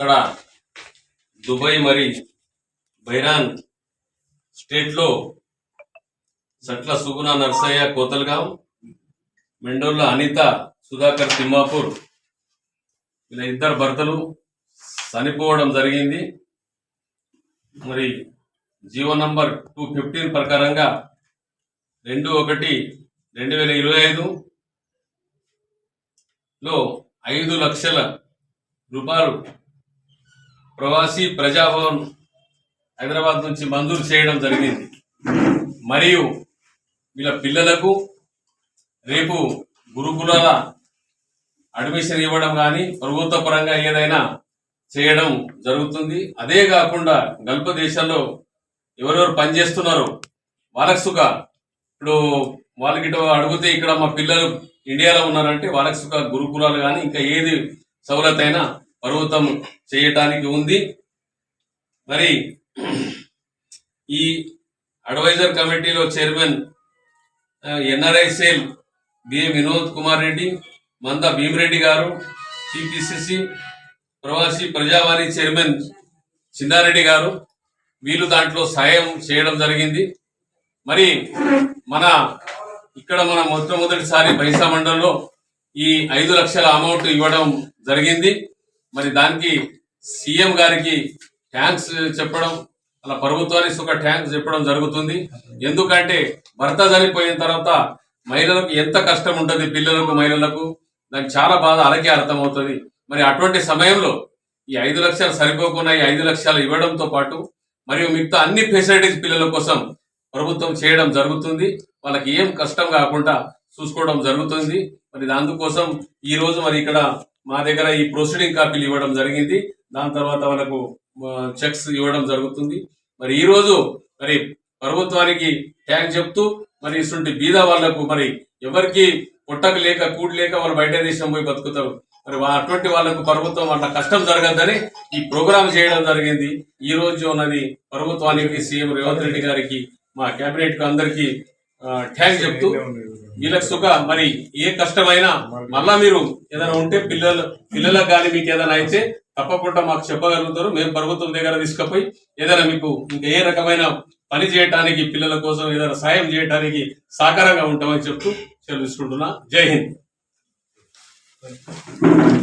అక్కడ దుబాయ్ మరి బైరాన్ స్టేట్లో సట్ల సుగుణ నర్సయ్య కోతల్గాం మెండోళ్ళ అనిత సుధాకర్ తిమ్మాపూర్ ఇలా ఇద్దరు భర్తలు చనిపోవడం జరిగింది. మరి జీవో నంబర్ టూ ఫిఫ్టీన్ ప్రకారంగా రెండు ఒకటి రెండు వేల ఇరవై ఐదులో ఐదు లక్షల రూపాయలు ప్రవాసీ ప్రజాభవన్ హైదరాబాద్ నుంచి మంజూరు చేయడం జరిగింది. మరియు వీళ్ళ పిల్లలకు రేపు గురుకులాల అడ్మిషన్ ఇవ్వడం కానీ ప్రభుత్వ పరంగా ఏదైనా చేయడం జరుగుతుంది. అదే కాకుండా గల్ప దేశాల్లో ఎవరెవరు పనిచేస్తున్నారో వాళ్ళకు సుఖ. ఇప్పుడు వాళ్ళకి అడిగితే ఇక్కడ మా పిల్లలు ఇండియాలో ఉన్నారంటే వాళ్ళకి సుఖ గురుకులాలు కానీ ఇంకా ఏది సౌలత్ అయినా పర్వతం చేయటానికి ఉంది. మరి ఈ అడ్వైజర్ కమిటీలో chairman NRI cell BM Vinod Kumar Reddy Manda Bheemireddy గారు టిపిసిసి ప్రవాసీ ప్రజావాణి చైర్మన్ చిన్నారెడ్డి గారు వీళ్ళు దాంట్లో సాయం చేయడం జరిగింది. మరి మన ఇక్కడ మన మొట్టమొదటిసారి బైసా మండలంలో ఈ ఐదు లక్షల అమౌంట్ ఇవ్వడం జరిగింది. మరి దానికి సీఎం గారికి థ్యాంక్స్ చెప్పడం అలా ప్రభుత్వానికి ఒక థ్యాంక్స్ చెప్పడం జరుగుతుంది. ఎందుకంటే భర్త చనిపోయిన తర్వాత మహిళలకు ఎంత కష్టం ఉంటుంది పిల్లలకు మహిళలకు? దానికి చాలా బాధ అలాగే అర్థమవుతుంది. మరి అటువంటి సమయంలో ఈ ఐదు లక్షలు సరిపోకుండా ఈ ఐదు లక్షలు ఇవ్వడంతో పాటు మరియు మిగతా అన్ని ఫెసిలిటీస్ పిల్లల కోసం ప్రభుత్వం చేయడం జరుగుతుంది. వాళ్ళకి ఏం కష్టం కాకుండా చూసుకోవడం జరుగుతుంది. మరి అందుకోసం ఈ రోజు మరి ఇక్కడ మా దగ్గర ఈ ప్రొసీడింగ్ కాపీలు ఇవ్వడం జరిగింది. దాని తర్వాత వాళ్ళకు చెక్స్ ఇవ్వడం జరుగుతుంది. మరి ఈ రోజు మరి ప్రభుత్వానికి ట్యాంక్ చెప్తూ మరి ఇటువంటి బీద వాళ్ళకు మరి ఎవరికి పుట్టకు లేక కూడి లేక వాళ్ళు బయట దేశం పోయి బతుకుతారు. మరి అటువంటి వాళ్ళకు ప్రభుత్వం వాళ్ళ కష్టం జరగద్దని ఈ ప్రోగ్రాం చేయడం జరిగింది. ఈ రోజు ఉన్నది ప్రభుత్వానికి సీఎం రేవంత్ రెడ్డి గారికి మా కేబినెట్కు అందరికి ట్యాంక్ చెప్తూ వీళ్ళకి సుఖ. మరి ఏ కష్టమైనా మళ్ళా మీరు ఏదైనా ఉంటే పిల్లలు పిల్లలకు కానీ మీకు ఏదైనా అయితే తప్పకుండా మాకు చెప్పగలుగుతారు. మేము ప్రభుత్వం దగ్గర తీసుకుపోయి ఏదైనా మీకు ఇంకా ఏ రకమైన పని చేయటానికి పిల్లల కోసం ఏదైనా సాయం చేయటానికి సహకారంగా ఉంటామని చెప్తూ సెలవు తీసుకుంటున్నా జై హింద్.